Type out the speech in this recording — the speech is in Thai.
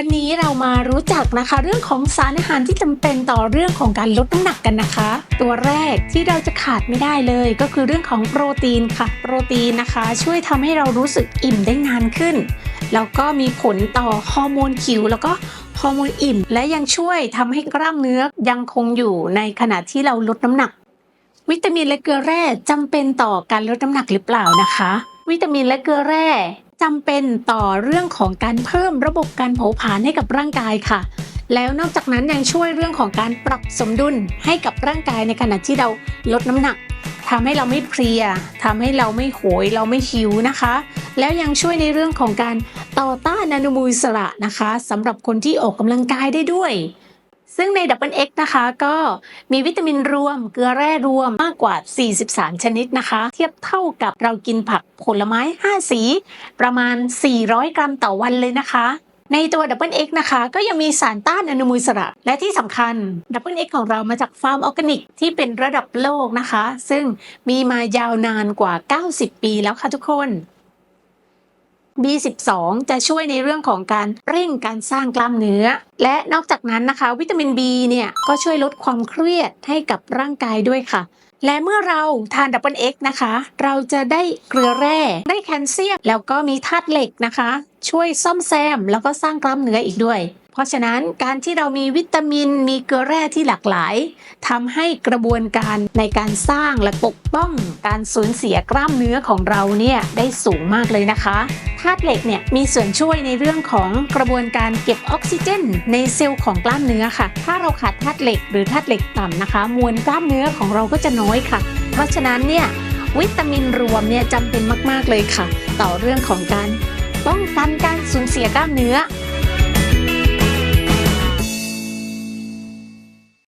วันนี้เรามารู้จักนะคะ เรื่องของสารอาหารที่จำเป็นต่อเรื่องของการลดน้ำหนักกันนะคะ ตัวแรกที่เราจะขาดไม่ได้เลยก็คือเรื่องของโปรตีนค่ะ โปรตีนนะคะ ช่วยทำให้เรารู้สึกอิ่มได้นานขึ้นแล้วก็มีผลต่อฮอร์โมนผิวแล้วก็ฮอร์โมนอิ่ม และยังช่วยทำให้กล้ามเนื้อยังคงอยู่ในขณะที่เราลดน้ำหนัก วิตามินและเกลือแร่จำเป็นต่อการลดน้ำหนักหรือเปล่านะคะ วิตามินและเกลือแร่ จำเป็นต่อเรื่องของการเพิ่มระบบการเผาผลาญให้กับร่างกายค่ะ แล้วนอกจากนั้นยังช่วยเรื่องของการปรับสมดุลให้กับร่างกายในขณะที่เราลดน้ำหนักทำให้เราไม่เพลียทำให้เราไม่โหย เราไม่หิวนะคะ แล้วยังช่วยในเรื่องของการต่อต้านอนุมูลอิสระนะคะสำหรับคนที่ออกกำลังกายได้ด้วย ซึ่งใน Double X นะคะก็มีวิตามินรวมเกลือแร่รวมมากกว่า 43 ชนิดนะคะ เทียบเท่ากับเรากินผักผลไม้ 5 สี ประมาณ 400 กรัมต่อวันเลยนะคะ ในตัว Double X นะคะ ก็ยังมีสารต้านอนุมูลอิสระ และที่สำคัญ Double X ของเรามาจากฟาร์มออร์แกนิกที่เป็นระดับโลกนะคะ ซึ่งมีมายาวนานกว่า 90 ปีแล้วค่ะทุกคน B12 จะช่วยในเรื่องของการเร่งการสร้างกล้ามเนื้อ และนอกจากนั้นนะคะ วิตามิน B เนี่ยก็ช่วยลดความเครียดให้กับร่างกายด้วยค่ะ และเมื่อเราทานดับเบิลเอ็กนะคะ เราจะได้เกลือแร่ได้แคลเซียม แล้วก็มีธาตุเหล็กนะคะ ช่วยซ่อมแซม แล้วก็สร้างกล้ามเนื้ออีกด้วยเพราะฉะนั้นการที่เรามีวิตามินมีเกลือแร่ที่หลากหลายทำให้กระบวนการในการสร้างและปกป้องการสูญเสียกล้ามเนื้อของเราเนี่ยได้สูงมากเลยนะคะ ธาตุเหล็กเนี่ยมีส่วนช่วยในเรื่องของกระบวนการเก็บออกซิเจน ในเซลล์ของกล้ามเนื้อค่ะ ถ้าเราขาดธาตุเหล็กหรือธาตุเหล็กต่ำนะคะ มวลกล้ามเนื้อของเราก็จะน้อยค่ะ เพราะฉะนั้นเนี่ยวิตามินรวมเนี่ยจำเป็นมาก ๆ เลยค่ะ ต่อเรื่องของการป้องกันการสูญเสียกล้ามเนื้อ